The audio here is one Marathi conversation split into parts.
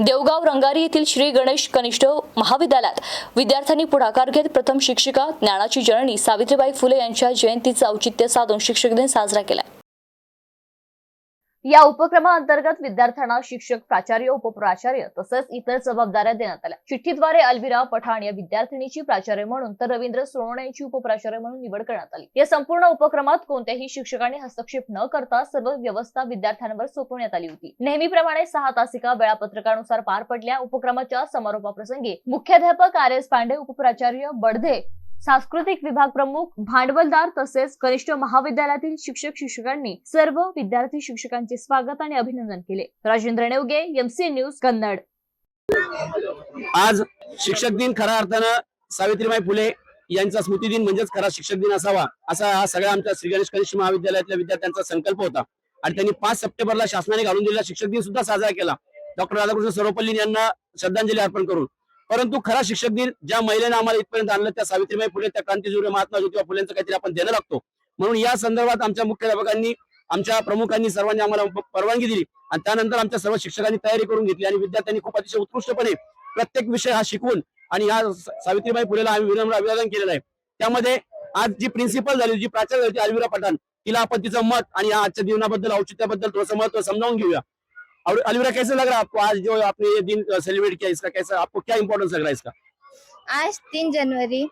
देवगाव रंगारी येथील श्री गणेश कनिष्ठ महाविद्यालयात विद्यार्थ्यांनी पुढाकार घेत प्रथम शिक्षिका ज्ञानाची जननी सावित्रीबाई फुले यांच्या जयंतीचं औचित्य साधून शिक्षक दिन साजरा केला. या उपक्रमाअंतर्गत विद्यार्थ्यांना शिक्षक प्राचार्य उपप्राचार्य तसंच इतर जबाबदाऱ्या देण्यात आल्या. चिठ्ठीद्वारे अलविरा पठाण या विद्यार्थिनीची प्राचार्य म्हणून तर रवींद्र सोनवणे यांची उपप्राचार्य म्हणून निवड करण्यात आली. या संपूर्ण उपक्रमात कोणत्याही शिक्षकांनी हस्तक्षेप न करता सर्व व्यवस्था विद्यार्थ्यांवर सोपवण्यात आली होती. नेहमीप्रमाणे सहा तासिका वेळापत्रकानुसार पार पडल्या. उपक्रमाच्या समारोपाप्रसंगी मुख्याध्यापक आर एस पांडे उपप्राचार्य बडधे सांस्कृतिक विभाग प्रमुख भांडवलदार तसेच कनिष्ठ महाविद्यालयातील शिक्षक शिक्षकांनी सर्व विद्यार्थी शिक्षकांचे स्वागत आणि अभिनंदन केले. Rajendra Nevge MC news Kannada. आज शिक्षक दिन खऱ्या अर्थानं सावित्रीबाई फुले यांचा स्मृती दिन म्हणजेच खरा शिक्षक दिन असावा असा हा सगळ्या आमच्या श्री गणेश कनिष्ठ महाविद्यालयातल्या विद्यार्थ्यांचा संकल्प होता. आणि त्यांनी पाच सप्टेंबरला शासनाने घालून दिलेला शिक्षक दिन सुद्धा साजरा केला. डॉक्टर राधाकृष्ण सर्वपल्ली यांना श्रद्धांजली अर्पण करून. परंतु खरा शिक्षक दिन ज्या महिलेने आम्हाला इथपर्यंत आणलं त्या सावित्रीबाई फुले त्या क्रांतीसूर्य महात्मा ज्योतिबा फुलेंचं काहीतरी आपण देणं लागतो. म्हणून या संदर्भात आमच्या मुख्याध्यापकांनी आमच्या प्रमुखांनी सर्वांनी आम्हाला परवानगी दिली आणि त्यानंतर आमच्या सर्व शिक्षकांनी तयारी करून घेतली आणि विद्यार्थ्यांनी खूप अतिशय उत्कृष्टपणे प्रत्येक विषय हा शिकवून आणि या सावित्रीबाई फुलेला आम्ही विनम्र अभिवादन केलेलं आहे. त्यामध्ये आज जी प्रिन्सिपल झाली जी प्राचार्य झाली अलविरा पठाण तिला आपण तिचं मत आणि आजच्या जीवनाबद्दल औचित्याबद्दल थोडंसं महत्त्व समजावून घेऊया. और अलविरा कैसे लग रहा है आपको? आज जो आपने ये दिन सेलिब्रेट किया इसका कैसा आपको क्या इंपॉर्टेंस लग रहा है इसका? आज तीन जनवरी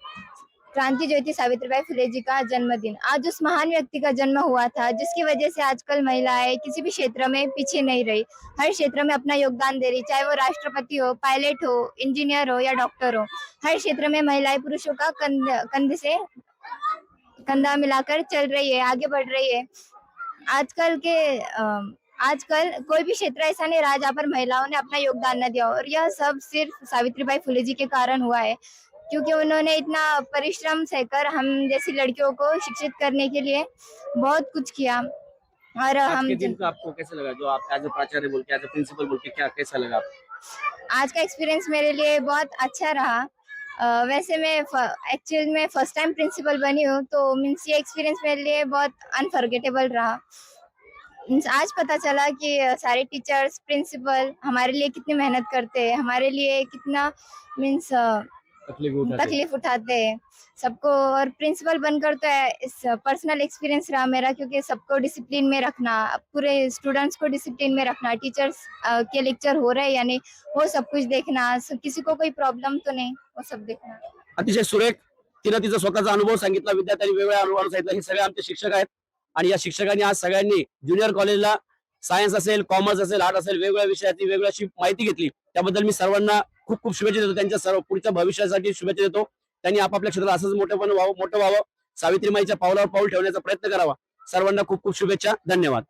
क्रांति ज्योति सावित्रीबाई फुले जी का जन्मदिन। आज उस महान व्यक्ति का जन्म हुआ था जिसकी वजह से आजकल महिलाएँ किसी भी क्षेत्र में पीछे नहीं रही। हर क्षेत्र में अपना योगदान दे रही चाहे वो राष्ट्रपति हो पायलट हो इंजीनियर हो या डॉक्टर हो। हर क्षेत्र में महिलाएँ पुरुषों का कंध कंध से कंधा मिलाकर चल रही है आगे बढ़ रही है। आजकल के अम, आजकल कोई भी क्षेत्र ऐसा नहीं रहा जहाँ पर महिलाओं ने अपना योगदान न दिया और यह सब सिर्फ़ सावित्रीबाई फुले जी के कारण हुआ है क्योंकि उन्होंने इतना परिश्रम सहकर हम जैसी लड़कियों को शिक्षित करने के लिए बहुत कुछ किया। और हम दिन का आपको कैसे लगा? जो आप एज ए प्राचार्य बोल के एज ए प्रिंसिपल बोल के क्या कैसा लगा आज का एक्सपीरियंस मेरे लिए बहुत अच्छा रहा। अ, वैसे मैं एक्चुअल में फ़र्स्ट टाइम प्रिंसिपल बनी हूँ तो मीन्स ये एक्सपीरियंस मेरे लिए बहुत अनफॉरगेटेबल रहा। आज पता चला कि सारे टीचर्स प्रिंसिपल हमारे लिए कितनी मेहनत करते हैं हमारे लिए कितना मीन्स तकलीफ उठाते हैं? सबको और प्रिंसिपल बनकर तो इस पर्सनल एक्सपीरियंस रहा मेरा क्योंकि सबको डिसिप्लिन में रखना पूरे स्टूडेंट्स को डिसिप्लिन में रखना टीचर्स के लेक्चर हो रहे हैं या नहीं वो सब कुछ देखना किसी को कोई प्रॉब्लम तो नहीं वो सब देखना। अतिशय सुरेख तिनं तिचा स्वतःचा अनुभव सांगितला विद्यार्थ्यांनी वेगवेगळ्या अनुभव सांगितला हे सगळे आमचे शिक्षक आहेत. आणि या शिक्षकांनी आज सगळ्यांनी ज्युनियर कॉलेजला सायन्स असेल कॉमर्स असेल आर्ट असेल वेगवेगळ्या विषयाची वेगवेगळी माहिती घेतली. त्याबद्दल मी सर्वांना खूप खूप शुभेच्छा देतो. त्यांच्या सर्व पुढच्या भविष्यासाठी शुभेच्छा देतो. त्यांनी आपापल्या क्षेत्रात असंच मोठं व्हावं मोठं व्हावं. सावित्रीमाईच्या पावलावर पाऊल ठेवण्याचा प्रयत्न करावा. सर्वांना खूप खूप शुभेच्छा. धन्यवाद.